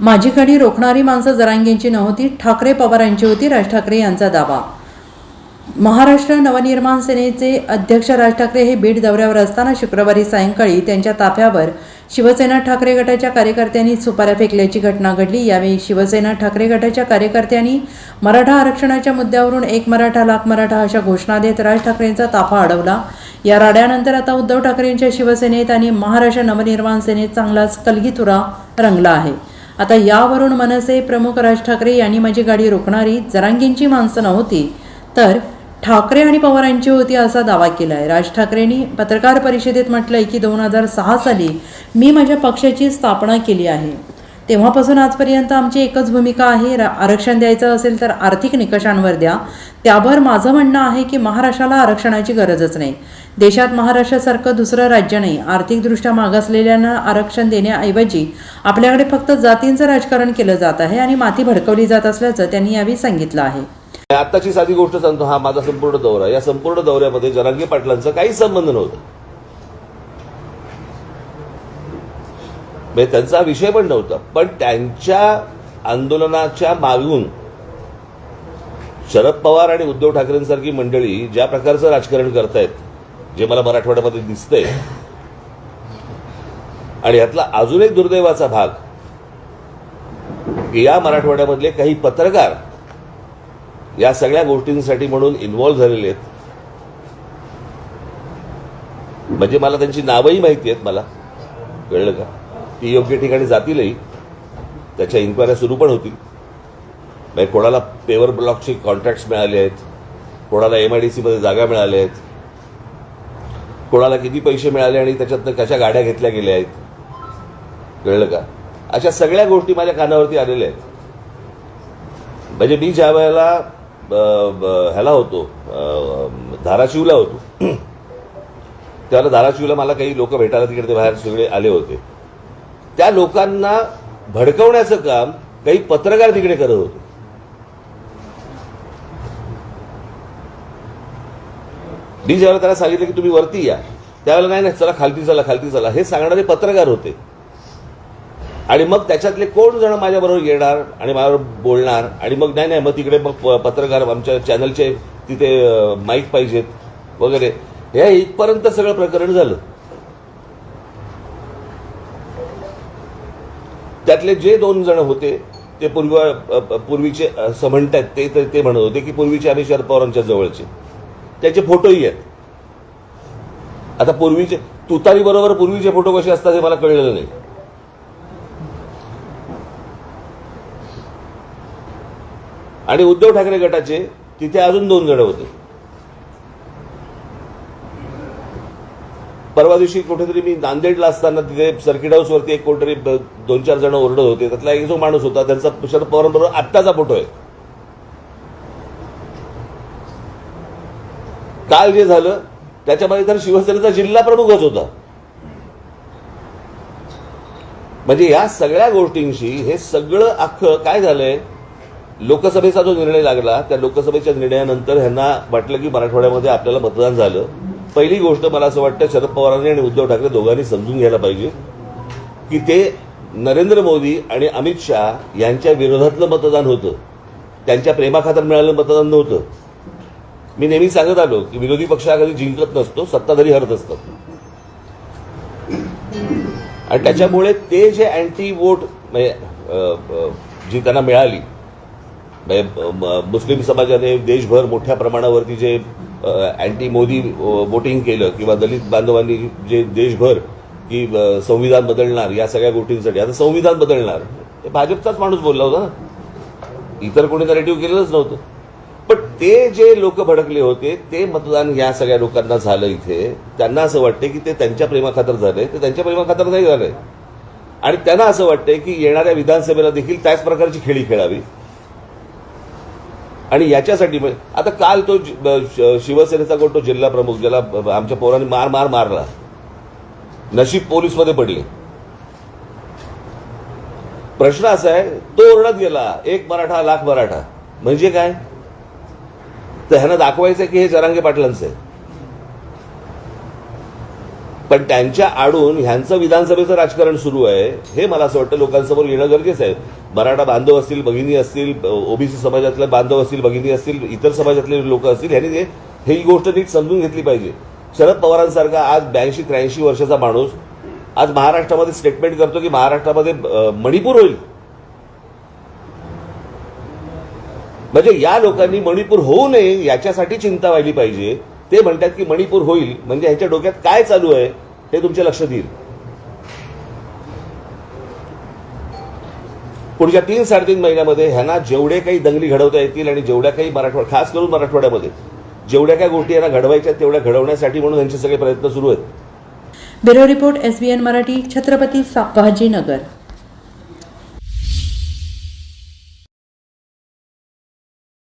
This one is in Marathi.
माझी गाडी रोखणारी माणसं जरांगेंची नव्हती ठाकरे पवारांची होती राज ठाकरे यांचा दावा. महाराष्ट्र नवनिर्माण सेनेचे अध्यक्ष राज ठाकरे हे बीड दौऱ्यावर असताना शुक्रवारी सायंकाळी त्यांच्या ताफ्यावर शिवसेना ठाकरे गटाच्या कार्यकर्त्यांनी सुपाऱ्या फेकल्याची घटना घडली. यावेळी शिवसेना ठाकरे गटाच्या कार्यकर्त्यांनी मराठा आरक्षणाच्या मुद्द्यावरून एक मराठा लाख मराठा अशा घोषणा देत राज ठाकरेंचा ताफा अडवला. या राड्यानंतर आता उद्धव ठाकरेंच्या शिवसेनेत आणि महाराष्ट्र नवनिर्माण सेनेत चांगलाच कलगीतुरा रंगला आहे. आता यावरून मनसे प्रमुख राज ठाकरे यांनी माझी गाडी रोखणारी जरांगींची माणसं नव्हती तर ठाकरे आणि पवारांची होती असा दावा केला आहे राज ठाकरेंनी पत्रकार परिषदेत म्हटलंय की दोन हजार सहा साली मी माझ्या पक्षाची स्थापना केली आहे. तेव्हापासून आजपर्यंत आमची एकच भूमिका आहे आरक्षण द्यायचं असेल तर आर्थिक निकषांवर द्या. त्यावर माझं म्हणणं आहे की महाराष्ट्राला आरक्षणाची गरजच नाही. देशात महाराष्ट्रासारखं दुसरं राज्य नाही. आर्थिकदृष्ट्या मागासलेल्यांना आरक्षण देण्याऐवजी आपल्याकडे फक्त जातींचं राजकारण केलं जात आहे आणि माती भडकवली जात असल्याचं त्यांनी यावेळी सांगितलं आहे. आताची साधी गोष्ट सांगतो हा माझा संपूर्ण दौरा. या संपूर्ण दौऱ्यामध्ये जरांगी पाटलांचा काही संबंध नव्हता. म्हणजे त्यांचा विषय पण नव्हता. पण त्यांच्या आंदोलनाच्या मागून शरद पवार आणि उद्धव ठाकरेंसारखी मंडळी ज्या प्रकारचं राजकारण करतायत जे मला मराठवाड्यामध्ये दिसतंय आणि यातला अजून एक दुर्दैवाचा भाग की या मराठवाड्यामधले काही पत्रकार या सगळ्या गोष्टींसाठी म्हणून इन्व्हॉल्व्ह झालेले आहेत. म्हणजे मला त्यांची नावंही माहिती आहेत मला. कळलं का? ती योग्य ठिकाणी जातीलही. त्याच्या इन्क्वायऱ्या सुरू पण होतील. म्हणजे कोणाला पेवर ब्लॉकचे कॉन्ट्रॅक्ट्स मिळाले आहेत कोणाला एम आय डी सीमध्ये जागा मिळाल्या आहेत कोणाला किती पैसे मिळाले आणि त्याच्यातनं कशा गाड्या घेतल्या गेल्या आहेत. कळलं का? अशा सगळ्या गोष्टी माझ्या कानावरती आलेल्या आहेत. म्हणजे मी ज्या वेळेला ह्याला होतो धाराशिवला होतो त्यावेळेला धाराशिवला मला काही लोक भेटायला तिकडे ते बाहेर सगळे आले होते. त्या लोकांना भडकवण्याचं काम काही पत्रकार तिकडे करत होते. मी ज्यावेळेला त्याला सांगितलं की तुम्ही वरती या. त्यावेळेला नाही नाही चला खालती चला खालती चला. हे सांगणारे पत्रकार होते. आणि मग त्याच्यातले कोण जण माझ्याबरोबर येणार आणि माझ्याबरोबर बोलणार आणि मग नाही नाही मग तिकडे मग प- पत्रकार आमच्या चॅनलचे तिथे माईक पाहिजेत वगैरे. हे इथपर्यंत सगळं प्रकरण झालं. त्यातले जे दोन जण होते ते पूर्व पूर्वीचे असं म्हणतात ते तर ते म्हणत होते की पूर्वीचे आम्ही शरद पवारांच्या जवळचे. त्याचे फोटोही आहेत. आता पूर्वीचे तुतारी बरोबर पूर्वीचे फोटो कसे असतात हे मला कळलेलं नाही. आणि उद्धव ठाकरे गटाचे तिथे अजून दोन जण होते. परवा दिवशी कुठेतरी मी नांदेडला असताना तिथे सर्किट हाऊसवरती एक कोणतरी दोन चार जण ओरडत होते. त्यातला एक जो माणूस होता त्यांचा शरद पवारांबरोबर आत्ताचा फोटो आहे. काल जे झालं त्याच्यामध्ये तर शिवसेनेचा जिल्हा प्रमुखच होता. म्हणजे या सगळ्या गोष्टींशी हे सगळं अख्खं काय झालंय? लोकसभेचा जो निर्णय लागला त्या लोकसभेच्या निर्णयानंतर ह्यांना वाटलं की मराठवाड्यामध्ये आपल्याला मतदान झालं. पहिली गोष्ट मला असं वाटतं शरद पवारांनी आणि उद्धव ठाकरे दोघांनी समजून घ्यायला पाहिजे की ते नरेंद्र मोदी आणि अमित शहा यांच्या विरोधातलं मतदान होतं. त्यांच्या प्रेमाखातर मिळालेलं मतदान नव्हतं. मी नेहमी सांगत आलो की विरोधी पक्ष कधी जिंकत नसतो सत्ताधारी हरत असतात. आणि त्याच्यामुळे ते जे अँटी वोट म्हणजे जी त्यांना मिळाली म्हणजे म- मुस्लिम समाजाने देशभर मोठ्या प्रमाणावरती जे अँटी मोदी वोटिंग केलं किंवा दलित बांधवांनी जे देशभर की संविधान बदलणार या सगळ्या गोष्टींसाठी. आता संविधान बदलणार. हे भाजपचाच माणूस बोलला होता ना. इतर कोणी नरेटिव्ह केलेलंच नव्हतं. पण ते जे लोक भडकले होते ते मतदान या सगळ्या लोकांना झालं इथे. त्यांना असं वाटतं की ते त्यांच्या प्रेमाखातर झालंय ते त्यांच्या प्रेमाखातर नाही झालंय आणि त्यांना असं वाटतंय की येणाऱ्या विधानसभेला देखील त्याच प्रकारची खेळी खेळावी. आणि याच्यासाठी आता काल तो शिवसेनेचा कोण तो जिल्हा प्रमुख ज्याला आमच्या पोरांनी मार मार मारला. नशीब पोलीसमध्ये पडले. प्रश्न असा आहे तो ओरडत गेला एक मराठा लाख मराठा. म्हणजे काय? तर ह्यांना दाखवायचं की हे जरांगे पाटलांचं आहे. पण त्यांच्या आडून ह्यांचं विधानसभेचं राजकारण सुरू आहे हे मला असं वाटतं लोकांसमोर येणं गरजेचं आहे. मराठा बांधव असतील भगिनी असतील ओबीसी समाजातले बांधव असतील भगिनी असतील इतर समाजातले लोक असतील ह्यांनी ते- ही गोष्ट नीट समजून घेतली पाहिजे. शरद पवारांसारखा आज ब्याऐंशी त्र्याऐंशी वर्षाचा माणूस आज महाराष्ट्रामध्ये स्टेटमेंट करतो की महाराष्ट्रामध्ये मणिपूर होईल. म्हणजे या लोकांनी मणिपूर होऊ नये याच्यासाठी चिंता व्हायली पाहिजे. ते म्हणतात की मणिपूर होईल म्हणजे ह्याच्या डोक्यात काय चालू आहे हे तुमच्या लक्षात येईल. पुढच्या तीन साडेतीन महिन्यामध्ये ह्यांना जेवढे काही दंगली घडवता येतील आणि जेवढ्या काही मराठवाडा खास करून मराठवाड्यामध्ये जेवढ्या काही गोष्टी यांना घडवायच्या तेवढ्या घडवण्यासाठी म्हणून यांचे सगळे प्रयत्न सुरू आहेत. Bureau report S B N Marathi Chhatrapati Sambhajinagar